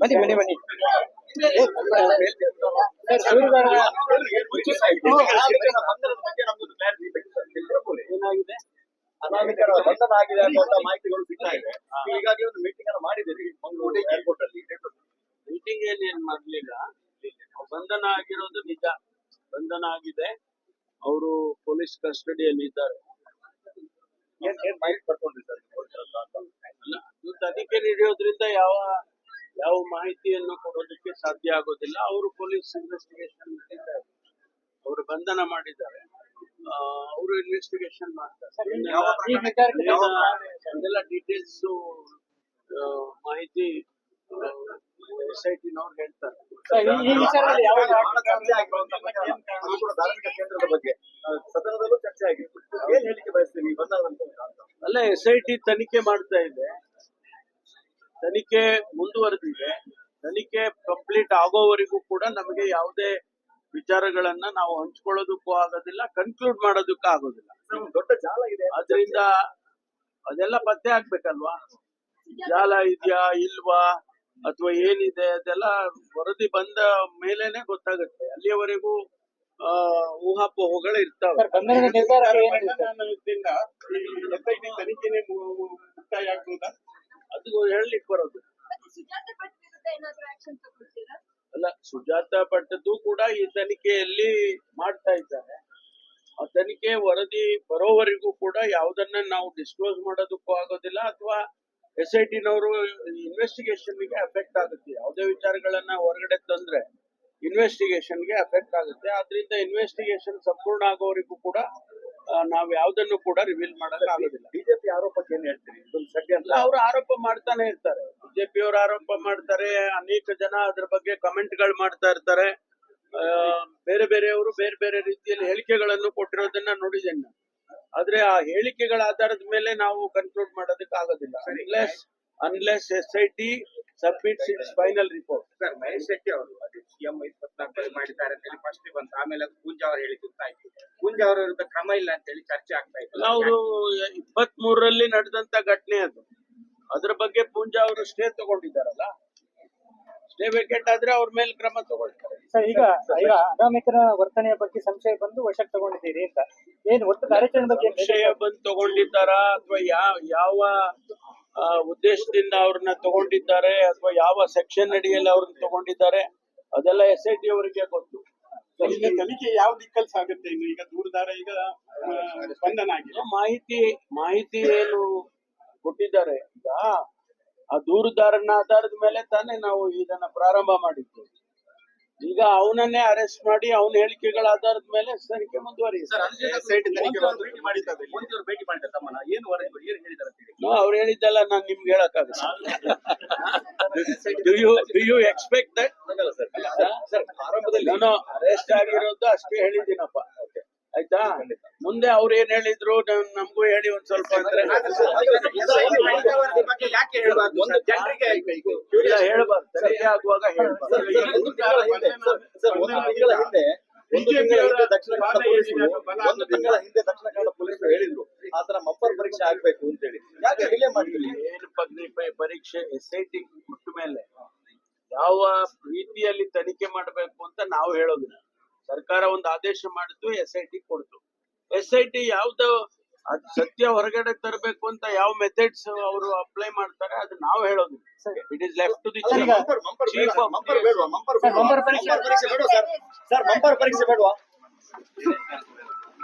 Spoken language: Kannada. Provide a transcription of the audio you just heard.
ಬನ್ನಿ ಬನ್ನಿ ಬನ್ನಿ. ಏನಾಗಿದೆ ಅನಾಮಿಕರ ಬಂಧನ ಆಗಿದೆ ಅನ್ನುವಂತ ಮಾಹಿತಿಗಳು ಬಿಟ್ಟಾಗಿದೆ ಹೀಗಾಗಿ ಒಂದು ಮೀಟಿಂಗ್ ಅನ್ನು ಮಾಡಿದ್ದೀರಿ ಮಂಗಳೂರು ಏರ್ಪೋರ್ಟ್ ಅಲ್ಲಿ ಮೀಟಿಂಗ್ ಅಲ್ಲಿ ಏನ್ ಮಾಡ್ಲಿಲ್ಲ? ಬಂಧನ ಆಗಿರೋದು ನಿಜ. ಬಂಧನ ಆಗಿದೆ. ಅವರು ಪೊಲೀಸ್ ಕಸ್ಟಡಿಯಲ್ಲಿ ಇದ್ದಾರೆ. ಏನ್ ಏನ್ ಮಾಹಿತಿ ಪಡ್ಕೊಂಡಿದ್ದಾರೆ? ತನಿಖೆ ನಡೆಯೋದ್ರಿಂದ ಯಾವ ಯಾವ ಮಾಹಿತಿಯನ್ನು ಕೊಡೋದಕ್ಕೆ ಸಾಧ್ಯ ಆಗೋದಿಲ್ಲ. ಅವರು ಪೊಲೀಸ್ ಇನ್ವೆಸ್ಟಿಗೇಷನ್ ಮಾಡಿದ್ದಾರೆ ಅವರು ಬಂಧನ ಮಾಡಿದ್ದಾರೆ. ಅವರು ಇನ್ವೆಸ್ಟಿಗೇಷನ್ ಮಾಡ್ತಾರೆ. ಅದೆಲ್ಲ ಡೀಟೇಲ್ಸ್ ಮಾಹಿತಿ ಎಸ್ ಐ ಟಿನವ್ರು ಹೇಳ್ತಾರೆ ಧಾರ್ಮಿಕ ಕೇಂದ್ರದ ಬಗ್ಗೆ. ಸದನದಲ್ಲೂ ಚರ್ಚೆ ಆಗಿದೆ. ಏನ್ ಹೇಳಿಕೆ ಬಯಸ್ತೀವಿ ಬಂದ ಅಲ್ಲ ಎಸ್ ಐ ಟಿ ತನಿಖೆ ಮಾಡ್ತಾ ಇದೆ. ತನಿಖೆ ಮುಂದುವರೆದಿದೆ. ತನಿಖೆ ಕಂಪ್ಲೀಟ್ ಆಗೋವರೆಗೂ ಕೂಡ ನಮಗೆ ಯಾವುದೇ ವಿಚಾರಗಳನ್ನ ನಾವು ಹಂಚ್ಕೊಳ್ಳೋದಕ್ಕೂ ಆಗೋದಿಲ್ಲ ಕನ್ಕ್ಲೂಡ್ ಮಾಡೋದಕ್ಕೂ ಆಗೋದಿಲ್ಲ. ದೊಡ್ಡ ಜಾಲ ಇದೆ. ಅದರಿಂದ ಅದೆಲ್ಲ ಪತ್ತೆ ಆಗ್ಬೇಕಲ್ವಾ? ಜಾಲ ಇದೆಯಾ ಇಲ್ವಾ ಅಥವಾ ಏನಿದೆ ಅದೆಲ್ಲ ವರದಿ ಬಂದ ಮೇಲೇನೆ ಗೊತ್ತಾಗುತ್ತೆ. ಅಲ್ಲಿಯವರೆಗೂ ಆ ಊಹಾಪೋಹಗಳು ಇರ್ತಾವೆ. ತನಿಖೆನೆ ಮುಕ್ತಾಯ ಆಗ್ಬೋದಾ? ಅದು ಹೇಳಲಿಕ್ಕೆ ಬರೋದು. ಅಲ್ಲ ಸುಜಾತ ಪಟ್ಟದ್ದು ಕೂಡ ಈ ತನಿಖೆಯಲ್ಲಿ ಮಾಡ್ತಾ ಇದ್ದಾರೆ. ಆ ತನಿಖೆ ವರದಿ ಬರೋವರೆಗೂ ಕೂಡ ಯಾವುದನ್ನ ನಾವು ಡಿಸ್ಕ್ಲೋಸ್ ಮಾಡೋದಕ್ಕೂ ಆಗೋದಿಲ್ಲ ಅಥವಾ ಎಸ್ ಐ ಟಿನವರು ಇನ್ವೆಸ್ಟಿಗೇಷನ್ಗೆ ಅಫೆಕ್ಟ್ ಆಗುತ್ತೆ. ಯಾವುದೇ ವಿಚಾರಗಳನ್ನ ಹೊರಗಡೆ ತಂದ್ರೆ ಇನ್ವೆಸ್ಟಿಗೇಷನ್ಗೆ ಅಫೆಕ್ಟ್ ಆಗುತ್ತೆ. ಆದ್ರಿಂದ ಇನ್ವೆಸ್ಟಿಗೇಷನ್ ಸಂಪೂರ್ಣ ಆಗೋವರೆಗೂ ಕೂಡ ನಾವು ಯಾವುದನ್ನು ಕೂಡ ರಿವೀಲ್ ಮಾಡಕ್ ಆಗೋದಿಲ್ಲ ಬಿಜೆಪಿ ಆರೋಪಕ್ಕೆ ಏನ್ ಹೇಳ್ತೀರಿ? ಇದೊಂದು ಎಲ್ಲ ಅವರು ಆರೋಪ ಮಾಡ್ತಾನೆ ಇರ್ತಾರೆ. ಬಿಜೆಪಿ ಅವ್ರು ಆರೋಪ ಮಾಡ್ತಾರೆ ಅನೇಕ ಜನ ಅದ್ರ ಬಗ್ಗೆ ಕಮೆಂಟ್ಗಳು ಮಾಡ್ತಾ ಇರ್ತಾರೆ. ಆ, ಬೇರೆ ಬೇರೆಯವರು ಬೇರೆ ಬೇರೆ ರೀತಿಯಲ್ಲಿ ಹೇಳಿಕೆಗಳನ್ನು ಕೊಟ್ಟಿರೋದನ್ನ ನೋಡಿದ್ದೇನೆ ಆದ್ರೆ ಆ ಹೇಳಿಕೆಗಳ ಆಧಾರದ ಮೇಲೆ ನಾವು ಕನ್ಕ್ಲೂಡ್ ಮಾಡೋದಕ್ಕೆ ಆಗೋದಿಲ್ಲ unless unless S I T submits its final report sir Mahesh Shetty ಅವರು ಅದು ಸಿಎಂ ಇಪ್ಪತ್ನಾಲ್ಕು ಮಾಡಿದ್ದಾರೆ ಅಂತ ಹೇಳಿ ಫಸ್ಟ್ ಬಂತು. ಆಮೇಲೆ ಅದು ಪೂಂಜಾ ಅವರು ಹೇಳಿ ಗೊತ್ತಾಯ್ತು ಪೂಂಜಾ ಅವರ ವಿರುದ್ಧ ಕ್ರಮ ಇಲ್ಲ ಅಂತ ಹೇಳಿ ಚರ್ಚೆ ಆಗ್ತಾ ಇತ್ತು. ಅವರು ಇಪ್ಪತ್ತ್ ಮೂರರಲ್ಲಿ ನಡೆದಂತ ಘಟನೆ ಅದು. ಅದ್ರ ಬಗ್ಗೆ ಪೂಂಜಾ ಅವರು ಸ್ಟೇ ತಗೊಂಡಿದ್ದಾರಲ್ಲ? ಸ್ಟೇ ವೇಕೆಟ್ ಆದ್ರೆ ಅವ್ರ ಮೇಲೆ ಕ್ರಮ ತಗೊಳ್ತಾರೆ. ಸರ್ ಈಗ ಈಗ ಅನಾಮಿಕರ ವರ್ತನೆಯ ಬಗ್ಗೆ ಸಂಶಯ ಬಂದು ವಶಕ್ಕೆ ತಗೊಂಡಿದ್ದೀರಿ ಅಂತ. ಏನು ಒಟ್ಟು ಕಾರ್ಯಾಚರಣೆ ಬಗ್ಗೆ ಸಂಶಯ ಬಂದು ತಗೊಂಡಿದ್ದಾರಾ? ಅಥವಾ ಯಾವ ಯಾವ ಉದ್ದೇಶದಿಂದ ಅವ್ರನ್ನ ತಗೊಂಡಿದ್ದಾರೆ ಅಥವಾ ಯಾವ ಸೆಕ್ಷನ್ ಅಡಿಯಲ್ಲಿ ಅವ್ರನ್ನ ತಗೊಂಡಿದ್ದಾರೆ ಅದೆಲ್ಲ ಎಸ್ ಐ ಟಿ ಅವರಿಗೆ ಗೊತ್ತು. ಈಗ ತನಿಖೆ ಯಾವ ದಿಕ್ಕಲ್ಲಿ ಸಾಗುತ್ತೆ? ಇನ್ನು ಈಗ ದೂರದಾರ ಈಗ ಆ, ಬಂಧನ ಆಗಿದೆ. ಮಾಹಿತಿ ಮಾಹಿತಿ ಏನು ಕೊಟ್ಟಿದ್ದಾರೆ ಈಗ ಆ ದೂರುದಾರನ ಆಧಾರದ ಮೇಲೆ ತಾನೇ ನಾವು ಇದನ್ನ ಪ್ರಾರಂಭ ಮಾಡಿದ್ದು ಈಗ ಅವನನ್ನೇ ಅರೆಸ್ಟ್ ಮಾಡಿ ಅವನ ಹೇಳಿಕೆಗಳ ಆಧಾರದ ಮೇಲೆ ತನಿಖೆ ಮುಂದುವರಿಯುತ್ತೆ. ಹೇಳಿ. ಅವ್ರು ಹೇಳಿದ್ದಲ್ಲ ನಾನು ನಿಮ್ಗೆ ಹೇಳಕ್ಕಾಗಲ್ಲ. Do you do you expect that ಹಂಗಲ್ಲ ಸರ್. ಸರ್ ಆರಂಭದಲ್ಲಿ ನಾನು ಅರೆಸ್ಟ್ ಆಗಿರೋದು ಅಷ್ಟೇ ಹೇಳಿದ್ದೀನಪ್ಪ. ಆಯ್ತಾ ಮುಂದೆ ಅವ್ರು ಏನ್ ಹೇಳಿದ್ರು ನಮಗೂ ಹೇಳಿ ಒಂದ್ ಸ್ವಲ್ಪ ಅಂದ್ರೆ ಹೇಳ್ಬಾರ್ದು ಒಂದು ಆಗುವಾಗ ಹೇಳ್ಬಾರ್ದು ಹಿಂದೆ ಸರ್ ಒಂದು ತಿಂಗಳ ಹಿಂದೆ ಒಂದು ತಿಂಗಳ ದಕ್ಷಿಣ ಕನ್ನಡ ಪೊಲೀಸರು ಒಂದು ತಿಂಗಳ ಹಿಂದೆ ದಕ್ಷಿಣ ಕನ್ನಡ ಪೊಲೀಸರು ಹೇಳಿದ್ರು ಆತರ ಮಪ್ಪರ್ ಪರೀಕ್ಷೆ ಆಗ್ಬೇಕು ಅಂತೇಳಿ ಯಾಕೆ ಡಿಲೇ ಮಾಡಿದ್ರಿ ಪರೀಕ್ಷೆ ಎಸ್ ಐ ಟಿ ಕೊಟ್ಟ ಮೇಲೆ ಯಾವ ರೀತಿಯಲ್ಲಿ ತನಿಖೆ ಮಾಡಬೇಕು ಅಂತ ನಾವು ಹೇಳೋದಿಲ್ಲ ಸರ್ಕಾರ ಒಂದು ಆದೇಶ ಮಾಡಿದ್ದು ಎಸ್ ಐ ಟಿ ಕೊಡ್ತು. ಎಸ್ ಐ ಟಿ ಯಾವ್ದು ಅದ್ ಸತ್ಯ ಹೊರಗಡೆ ತರಬೇಕು ಅಂತ ಯಾವ ಮೆಥಡ್ಸ್ ಅವರು ಅಪ್ಲೈ ಮಾಡ್ತಾರೆ ಅದು ನಾವು ಹೇಳೋದು. It is left to the chief ಮಂಪರ್ ಪರೀಕ್ಷೆ- ಮಂಪರ್ ಬೇಡವಾ?